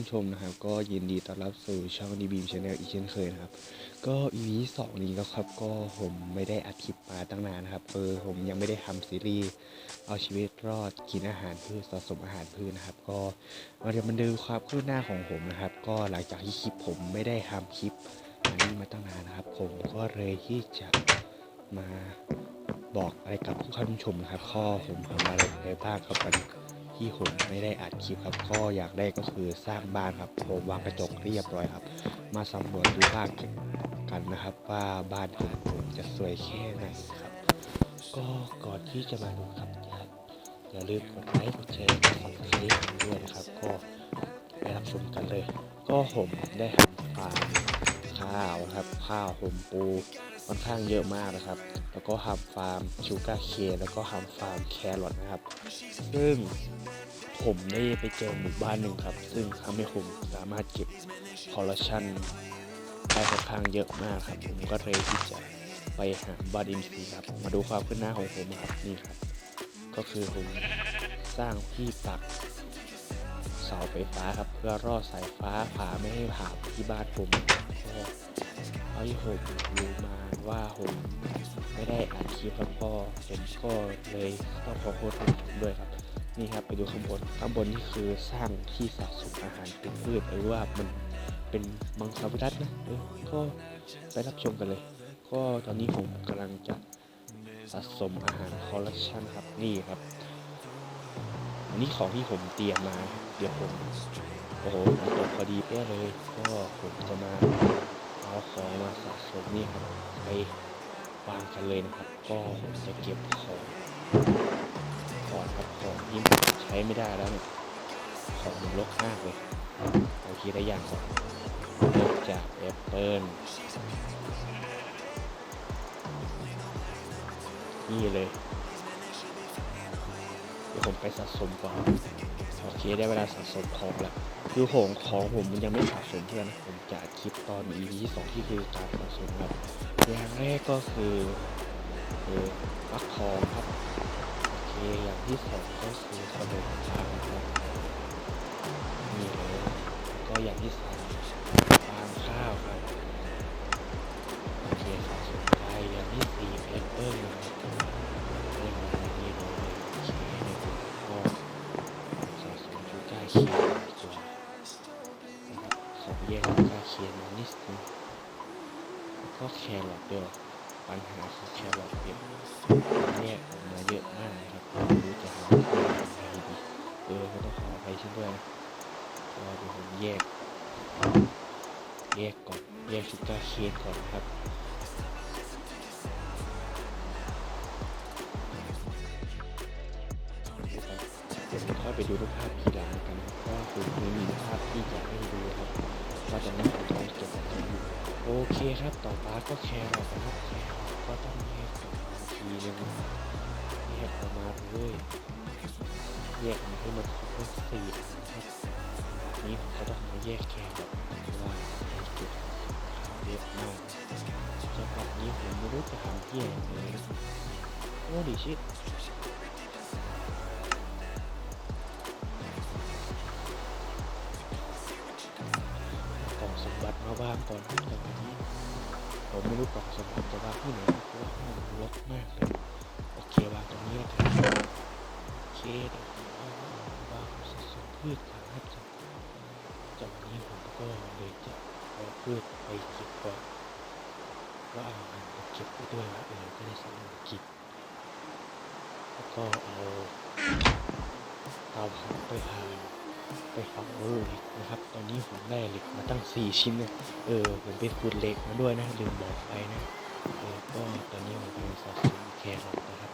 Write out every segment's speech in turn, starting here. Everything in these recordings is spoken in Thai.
ผู้ชมนะครับ ก็ยินดีต้อนรับสู่ช่องดีบีมชาแนลอีกเช่นเคยนะครับ ก็ EP สองนี้แล้วครับ ก็ผมไม่ได้อัดคลิปมาตั้งนานนะครับ เออผมยังไม่ได้ทำซีรีส์เอาชีวิตรอดกินอาหารพืชสะสมอาหารพืชนะครับ ก็มาเดี๋ยวมันดูความคืบหน้าของผมนะครับ ก็หลังจากที่คลิปผมไม่ได้ทำคลิปอันนี้มาตั้งนานนะครับ ผมก็เลยที่จะมาบอกอะไรกับผู้ชมนะครับ ข้อผมทำอะไรไปบ้างครับวัน ที่ผมไม่ได้อัดคลิปครับก็อยางแรกก็คือสร้างบ้านครับผมวางกระจกเรียบร้อยครับ มาสำรวจดูบ้านกันนะครับ ว่าบ้านของผมจะสวยแค่ไหนครับ ก็ก่อนที่จะมาดูครับอย่าอย่าลืมกดไลค์กดแชร์กดซับสไครต์ด้วยนะครับ ก็ไปรับชมกันเลย ก็ผมได้ทำฟาร์ม ข้าวครับ ข้าวผมปูค่อนข้างเยอะมากนะครับ แล้วก็ทำฟาร์มชูการ์เคนแล้วก็ทำฟาร์มแครอทนะครับ ซึ่งผมได้ไปเจอหมู่บ้านหนึ่งครับ ซึ่งทำให้ผมสามารถเก็บคอลลชันได้ค่อนข้างเยอะมากครับ ผมก็เลยที่จะไปหาบ้านอินซีย์ครับ มาดูความขึ้นหน้าของผมครับนี่ครับ ก็คือผมสร้างที่ปักเสาไฟฟ้าครับ เพื่อรอดสายฟ้าผ่าไม่ให้ผ่าที่บ้านผมก็ อาที่ผมรู้มาว่าผมไม่ได้อัดคลิปแล้วก็ผมก็เลยต้องขอโทษทุกคนด้วยครับ นี่ครับไปดูข้างบนข้างบนนี่คือสร้างที่สะสมอาหารเป็นพืชหรือว่ามันเป็นมังสวิรัตนะเออก็ไปรับชมกันเลย ก็ตอนนี้ผมกำลังจะสะสมอาหารคอลเลคชันครับนี่ครับอันนี้ของที่ผมเตรียมมา เดี๋ยวผม โอ้โหตกพอดีเป๊ะเลย ก็ผมจะมา อาของมาสะสมนี่ครับไปวางกันเลยนะครับ ก็ผมจะเก็บของก่อนครับของที่ใช้ไม่ได้แล้วเนี่ยของมันรกมากเลยเอาทีละอย่างก่อนเริ่มจากแอปเปิลนี่เลยเดี๋ยวผมไปสะสมก่อน เคได้เวลาสะสมของแล้วคือของของผมมันยังไม่สะสมเพื่อนะผมจะคลิปตอน EP ที่สองที่คือการสะสมครับอย่างแรกก็คือคือฟักทองครับโอเคอย่างที่สองก็คือขนมปังครับนี่เลยก็อย่างที่สาม ชูการ์เคียนตับแยกชูกาเคียนนิดนึงแล้วก็แครอทด้วยปัญหาคือแครอทเนี่ยแยกออกมาเยอะมากนะครับไม่รู้จะหาอะไรดีเออก็ต้องขออภัยช่นด้วยนะก็เดี๋ยวผมแยก แยกก่อนแยกชูการ์เคนก่อนนะครับเดี๋ยวผมค่อยไปดูรูปภาพ เคครับต่อไปก็แครอทนะครับแครอทก็ต้องแยกออกมาทีนึงแยกออกมาเลยแยกมาให้มันครบสี่อันนะครับนี้ผมก็ต้องมาแยกแครอทเพราะว่าให้เก็บเยอะมากจังหวะนี้ผมไม่รู้จะทำที่ไหนเลยโอ้ดิชิต บัติมาบ้างก่อนแต่วันนี้ผมไม่รู้กล่องสมบัติจะวางที่ไหนเพราะว่ามันรกมากเลยโอเควางตรงนี้แล้วกันโอเคเดี๋ยวผมเอาวางสะสมพืชก่อนนะครับจากนี้ผมก็เลยจะเอาพืชไปเก็บก่อนว่าเอาหารไปเก็บไปด้วยว่าเออจะได้สำเร็จกิจแล้วก็เอาเตาเผาไปหา ไปฝังเหล็กนะครับ ตอนนี้ผมได้เหล็กมาตั้ง 4 ชิ้นเนี่ยเออผมไปขุดเหล็กมาด้วยนะลืมบอกไปนะเออก็ตอนนี้ผมกำลังสะสมแครอทนะครับ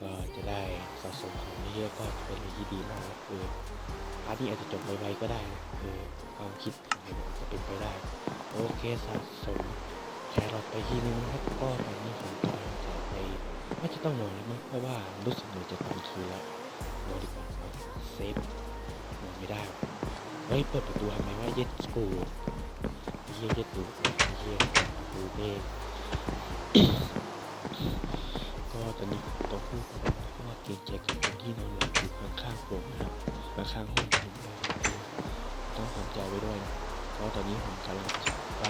ก็จะได้สะสมของเยอะก็เป็นอะไรที่ดีมากนะเออพาร์ทนี้อาจจะจบไวๆก็ได้นะเออความคิดของผมจะเป็นไปได้ โอเคสะสมแครอทไปทีนึงนะครับก็ตอนนี้ผมกำลังจะไปน่จะต้องนอนแล้วมั้งเพราะว่ารู้สึกเหมือนจะตอนคืนแล้ว นอนดีกว่าเนอะเซฟนอนไม่ได้ เฮ้ย เปิดประตูทำไมว่าเย็ดกูเฮียเย็ดกูไอ้เฮียกูเบ้ก็ตอนนี้ต้องพูดก่อนราะว่าเกรงใจกับคนที่นอนหลับอยู่ข้างๆผมนะครับข้างๆห้องผมต้องสนใจไว้ด้วยนะเพราะตอนนี้ผมกำลังจะไป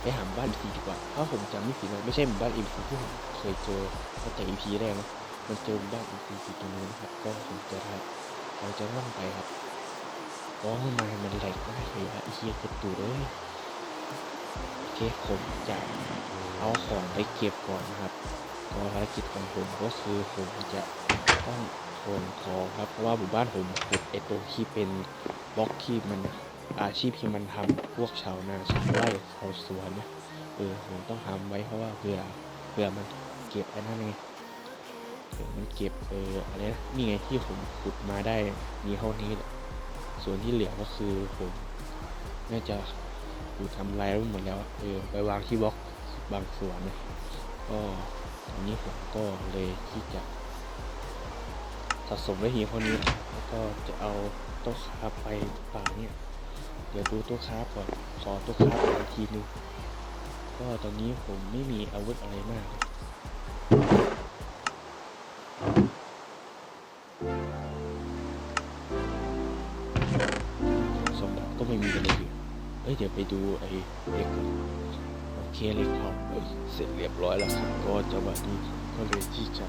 ไปหามบ้านอีกทีดีกว่า ถ้าผมจำไม่ผิดนะไม่ใช่หมู่บ้านอีพีที่ผมเคยเจอตั้งแต่อีพีแรกนะ มันเจอหมู่บ้านอีพีอยู่ตรงนู้นะครับ ก็ผมจะทำเราจะล่องไปครับอ๋อมันมันมันแหลกมากเลยอะเหี้ยเจ็บตูดเลยโอเคผมจะเอาของไปเก็บก่อนนะครับก็ภารกิจของผมก็คือผมจะต้องขนของครับเพราะว่าหมู่บ้านผมขุดไอตรงที่เป็นบล็อกที่มันอาชีพที่มันทำพวกชาวนาชาวไร่ชาวสวนเนี่ยเออผมต้องทำไว้เพราะว่าเผื่อเผื่อมันเก็บไอ้นั่นไง มันเก็บเอออะไรนะนี่ไงที่ผมขุดมาได้มีเท่านี้แหละส่วนที่เหลือก็คือผมน่าจะขุดทำลายไว้หมดแล้วเออไปวางที่บล็อกบางส่วนนะก็ตอนนี้ผมก็เลยที่จะสะสมไว้เพียงเท่านี้แล้วก็จะเอาโต๊ะค้าไปป่าเนี่ยเดี๋ยวดูตัวคราก่อนขอตัวคราอนอีกทีนึงก็ตอนนี้ผมไม่มีอาวุธอะไรมาก เอ้ยเดี๋ยวไปดูไอ้เล็กก่อนโอเคเล็กครับเอ้ยเสร็จเรียบร้อยแล้วครับก็จังหวะนี้ก็เลยที่จะ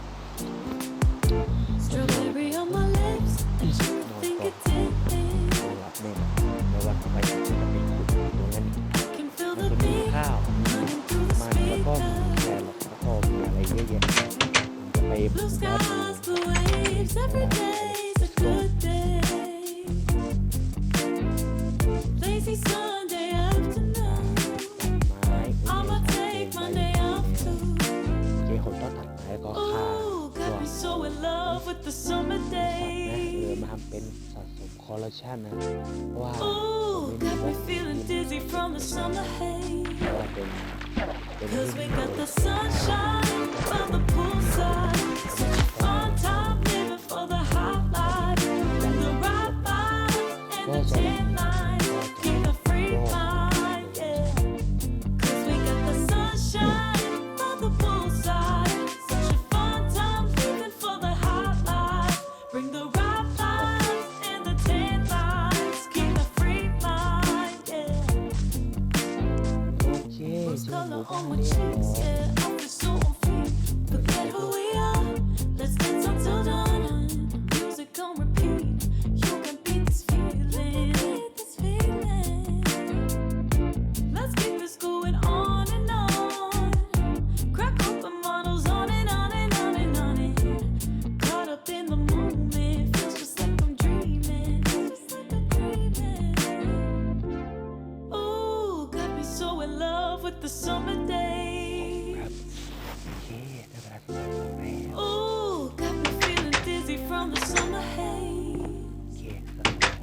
Strawberry on my lips, and you think it's tasting. นอนหลับแน่แล้วว่าทำไมถึงจะไปขุดตรงนั้น Can feel มัน the จะมี beat ข้วก็ me so in love with the summer สัตว์นะเออ days. มาทำเป็นสะสมคอลลาชันนะเพราะว่า Ooh, got me feeling dizzy from the summer haze. เพราะว่าเป็นเป็น Cause ที่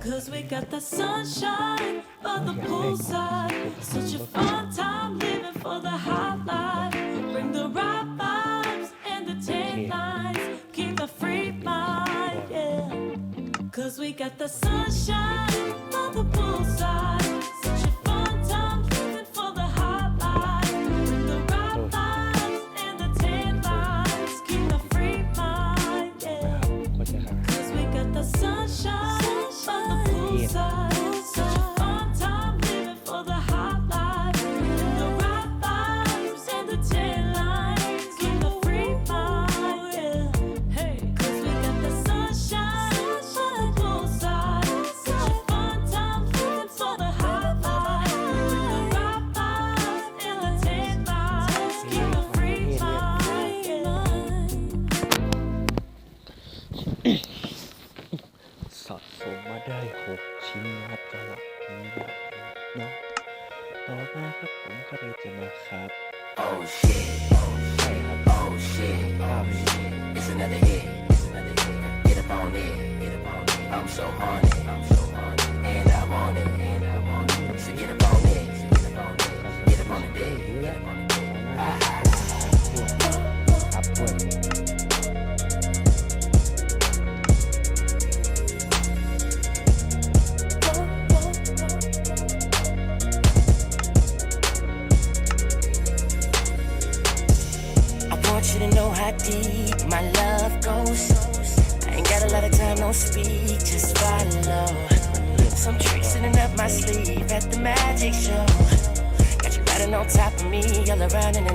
Cause we got the sunshine by the poolside. Such a fun time living for the hot life. Bring the right vibes and the tan lines. Keep a free mind, yeah. Cause we got the sunshine by the poolside.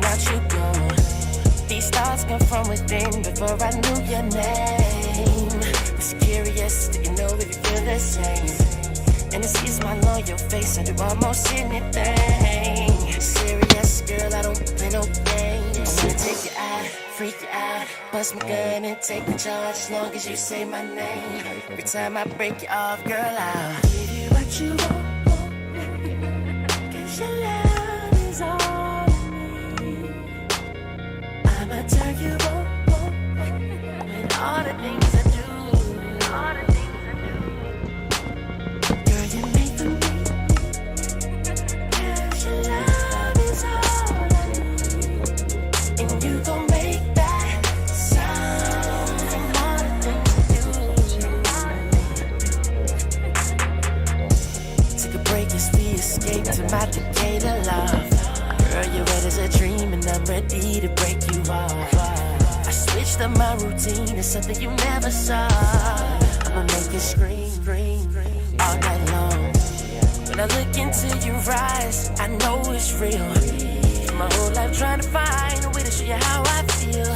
Around in and out you go. These thoughts come from within before I knew your name. Was curious, you know if you feel the same? And it's easy, my your face, I do almost anything. Serious, girl, I don't play no games. I wanna take you out, freak you out, bust my gun and take the charge as long as you say my name. Every time I break you off, girl, I'll give you what you want. As a dream, and I'm ready to break you off. I switched up my routine to something you never saw. I'ma make you scream, scream, all night long. When I look into your eyes, I know it's real. My whole life trying to find a way to show you how I feel.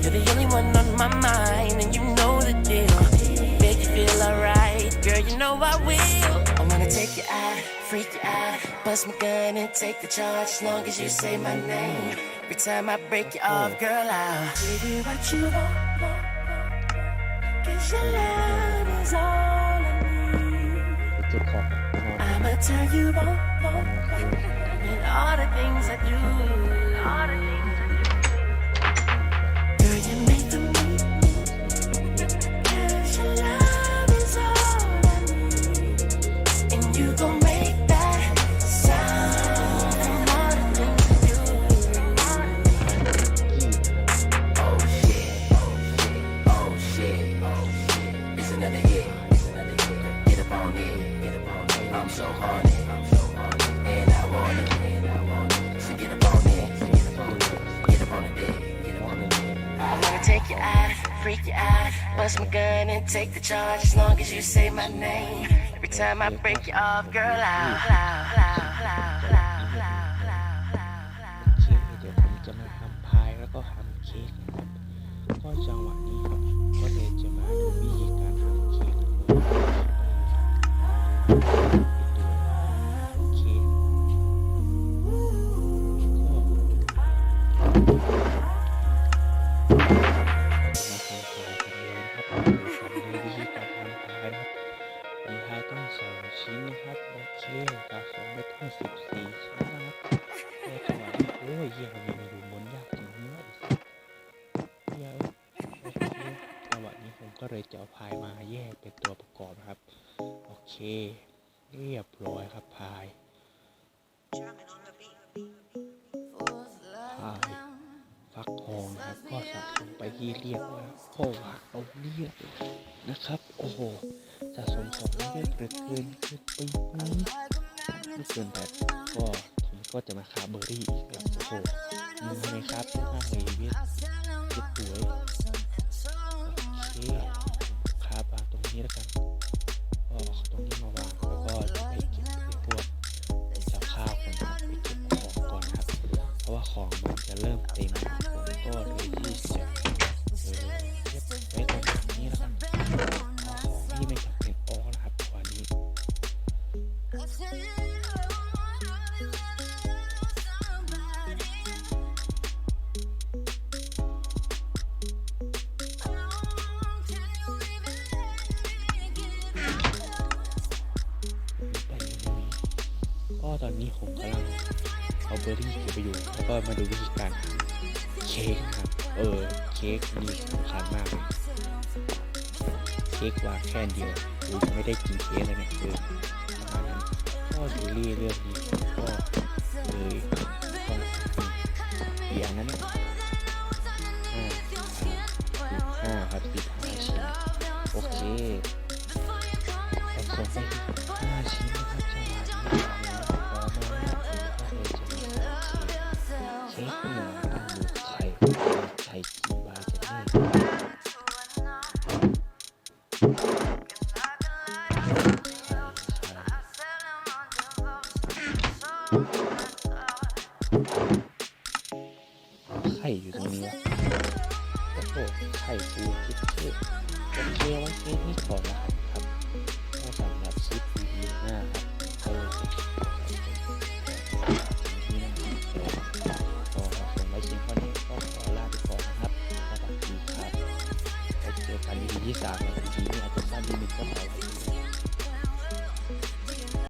You're the only one on my mind, and you know the deal. Make you feel alright, girl, you know I will freak you out. Bust my gun and take the charge as long as you say my name. Every time I break you off, girl, I'll give you what you want. Cause your love is all I need. I'ma turn you on. And all the things I do. All the things my name. Every time I break you off, girl, I'll, I'll, ก็เลยจะเอาพายมาแยกเป็นตัวประกอบนะครับ โอเค เรียบร้อยครับพายพายฟักทองนะครับก็สะสมไปที่เรียบร้อยโอ้วเอาเนี่นะครับ โอ้โหสะสมของเยอะเหลือเกินคือปีนี้ไม่เกินแบบก็ผมก็จะมาคาเบอร์รี่อีกแล้วโอ้โหมีไหมครับมากเลยเวียเจ็บป่วย นี้ครับวาตรงนี้แล้วกันก็เอาตรงนี้มาวางแล้วก็จะไปเก็บไอ้พวกเจ้าข้าวก่อนครับไปเก็บของก่อนครับ เพราะว่าของมันจะเริ่มเต็ม นี้ผมกำลังเอาเบอร์รี่เก็บไปอยู่ แล้วก็มาดูวิธีการเค้กนะครับ เออ เค้กนี่สำคัญมากเลยเค้กวางแค่เดียวกูยังไม่ได้กินเค้กเลยเนี่ยคือประมาณนั้นก็ดูรี่เรื่องนี้ก็เลย ไข่อยู่ตรงนี้โอ้โหไข่ปูคิดเท่อโอเคไว้เคสนี้ก่อนนะครับก็สำหรับซิปดีหน้าครับโอ้ยก็ส่ไว้ชิ้นข้อนี้ก็ขอลาไปก่อนนะครับสวัสดีครับเจอกันในที่สามในทีนี้อาจจะสั้นนิดก็ขอไว้